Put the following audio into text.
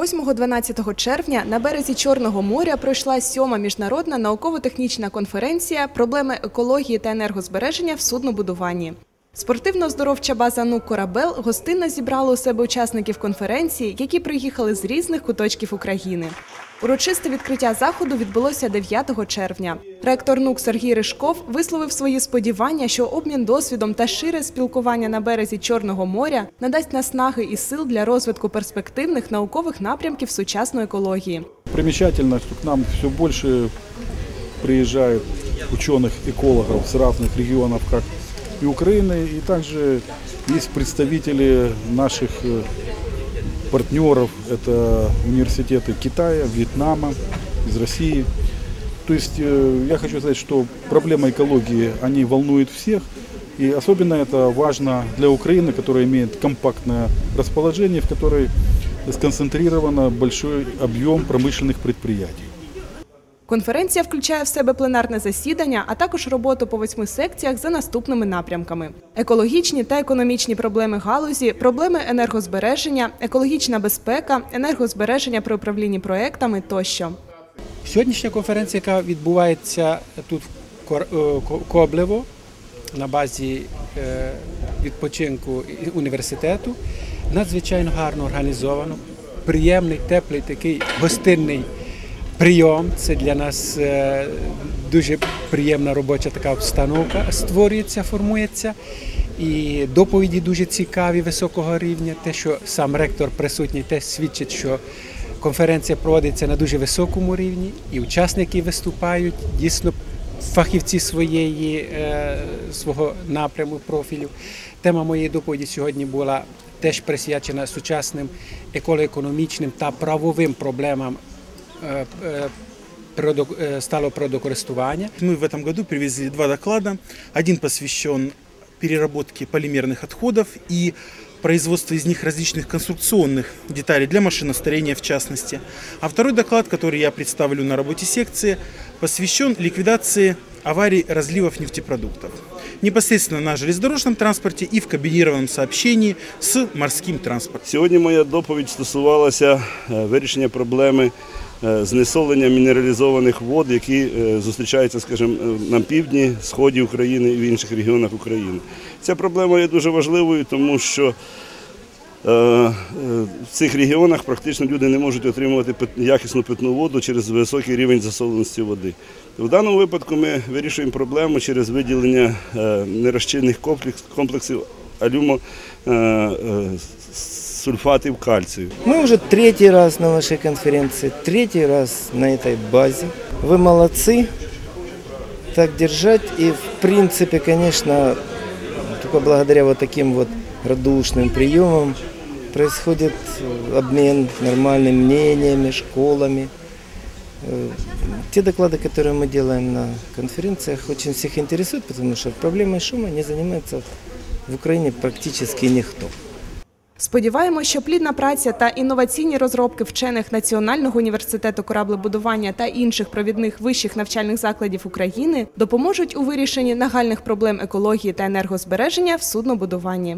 8-12 червня на березі Чорного моря пройшла сьома міжнародна науково-технічна конференція Проблеми екології та енергозбереження в суднобудуванні. Спортивно-здоровча база «НУК Корабел гостинно зібрала у себе учасників конференції, які приїхали з різних куточків України. Урочисте відкриття заходу відбулося 9 червня. Ректор НУК Сергій Ришков висловив свої сподівання, що обмін досвідом та шире спілкування на березі Чорного моря надасть наснаги і сил для розвитку перспективних наукових напрямків сучасної екології. Примечательно, что к нам все больше приезжает ученых-экологов с разных регионов, как и Украины, и также есть представители наших э, партнеров, это университеты Китая, Вьетнама, из России. То есть э, я хочу сказать, что проблема экологии, они волнуют всех, и особенно это важно для Украины, которая имеет компактное расположение, в которой сконцентрировано большой объем промышленных предприятий. Конференція включає в себе пленарне засідання, а також роботу по восьми секціях за наступними напрямками: екологічні та економічні проблеми галузі, проблеми енергозбереження, екологічна безпека, енергозбереження при управлінні проектами тощо. Сьогоднішня конференція, яка відбувається тут в е, Ко- Коблево на базі е, відпочинку університету, надзвичайно гарно організовано, приємний, теплий такий гостинний прийом. Це для нас е, дуже приємна робоча така обстановка створюється, формується. І доповіді дуже цікаві, високого рівня. Те, що сам ректор присутній, теж свідчить, що конференція проводиться на дуже високому рівні, і учасники виступають дійсно фахівці своєї, е, свого напряму профілю. Тема моєї доповіді сьогодні була теж присвячена сучасним економічним та правовим проблемам е, е, природо- е, сталого природокористування. Мы в этом году привезли два доклада. Один посвящен переработке полимерных отходов и производству из них различных конструкционных деталей для машиностроения в частности. А второй доклад, который я представлю на работе секции, посвящен ликвидации аварий разливов нефтепродуктов. Непосредственно на железнодорожном транспорте и в комбинированном сообщении с морским транспортом. Сьогодні моя доповідь стосувалася е, вирішення проблеми е, знесолення мінералізованих вод, які е, зустрічаються, скажімо, е, на півдні, сході України і в інших регіонах України. Ця проблема є дуже важливою, тому що е, е, в цих регіонах практично люди не можуть отримувати якісну питну воду через високий рівень засоленості води. В даному випадку ми вирішуємо проблему через виділення е, нерозчинних комплексів алюмо е, е, сульфатів кальцію. Мы уже третий раз на вашей конференции, третий раз на этой базе. Вы молодцы, так держать. И в принципе, конечно, только благодаря вот таким вот радушным приемам происходит э, обмен нормальными мнениями, школами. Э, Те доклады, которые мы делаем на конференциях, очень всех интересуют, потому что проблемой шума не занимается в Украине практически никто. Сподіваємось, що плідна праця та інноваційні розробки вчених Національного університету кораблебудування та інших провідних вищих навчальних закладів України допоможуть у вирішенні нагальних проблем екології та енергозбереження в суднобудуванні.